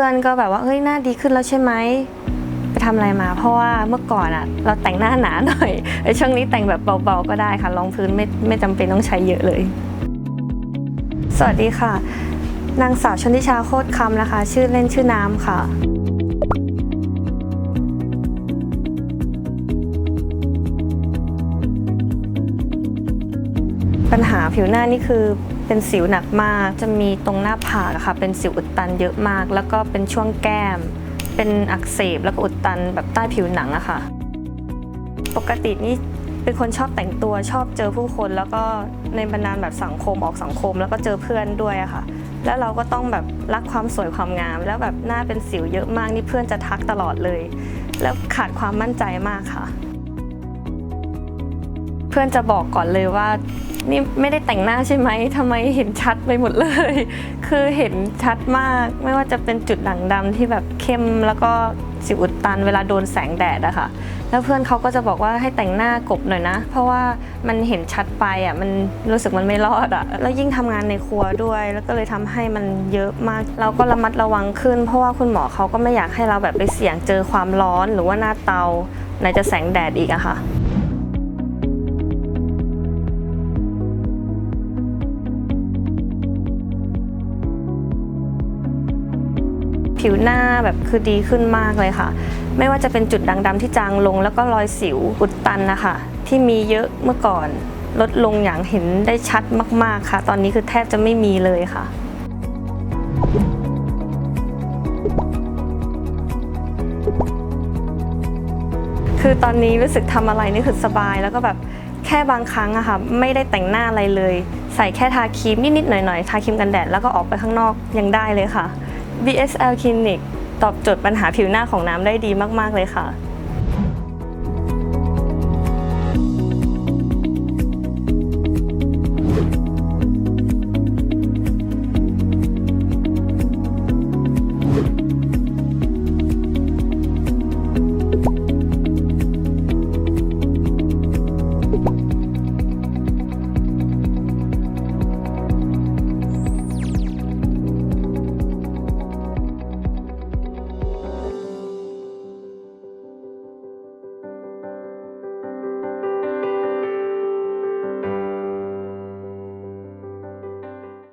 พื่อนก็แบบว่าเฮ้ยหน้าดีขึ้นแล้วใช่ไหมไปทำอะไรมา เพราะว่าเมื่อก่อนอะเราแต่งหน้าหนาหน่อยไอ้ช่วงนี้แต่งแบบเบาๆก็ได้ค่ะรองพื้นไม่ไม่จำเป็นต้องใช้เยอะเลย สวัสดีค่ะ นางสาวชนทิชาโคตรคำนะคะ ชื่อเล่นชื่อน้ำค่ะ ปัญหาผิวหน้านี่คือ เป็นสิวหนักมาก จะมีตรงหน้าผากค่ะ เป็นสิวอุดตันเยอะมาก แล้วก็เป็นช่วงแก้ม เป็นอักเสบแล้วก็อุดตันแบบใต้ผิวหนังอะค่ะ ปกตินี่เป็นคนชอบแต่งตัวชอบเจอผู้คน แล้วก็ในบรรดาแบบสังคมออกสังคม แล้วก็เจอเพื่อนด้วยอะค่ะ แล้วเราก็ต้องแบบรักความสวยความงาม แล้วแบบหน้าเป็นสิวเยอะมากนี่เพื่อนจะทักตลอดเลย แล้วขาดความมั่นใจมากค่ะ พื่อนจะบอกก่อนเลยว่านี่ไม่ได้แต่งหน้าใช่ไหมทำไมเห็นชัดไปหมดเลย คือเห็นชัดมากไม่ว่าจะเป็นจุดด่างดำที่แบบเข้มแล้วก็สิวอุดตันเวลาโดนแสงแดดอะค่ะ แล้วเพื่อนเขาก็จะบอกว่าให้แต่งหน้ากบหน่อยนะ เพราะว่ามันเห็นชัดไปอะมันรู้สึกมันไม่รอดอะแล้วยิ่งทำงานในครัวด้วย แล้วก็เลยทำให้มันเยอะมาก เราก็ระมัดระวังขึ้น เพราะว่าคุณหมอเขาก็ไม่อยากให้เราแบบไปเสี่ยงเจอความร้อนหรือว่าหน้าเตาไหนจะแสงแดดอีกอะค่ะ ผิวหน้าแบบคือดีขึ้นมากเลยค่ะ ไม่ว่าจะเป็นจุดด่างดำที่จางลง แล้วก็รอยสิวอุดตันนะคะ ที่มีเยอะเมื่อก่อน ลดลงอย่างเห็นได้ชัดมาก ๆค่ะ ตอนนี้คือแทบจะไม่มีเลยค่ะคือตอนนี้รู้สึกทำอะไรนี่คือสบายแล้วก็แบบแค่บางครั้งอะค่ะไม่ได้แต่งหน้าอะไรเลย ใส่แค่ทาครีมนิดๆหน่อยๆทาครีมกันแดดแล้วก็ออกไปข้างนอกยังได้เลยค่ะ BSL Clinic ตอบโจทย์ปัญหาผิวหน้าของน้ำได้ดีมาก ๆ เลยค่ะ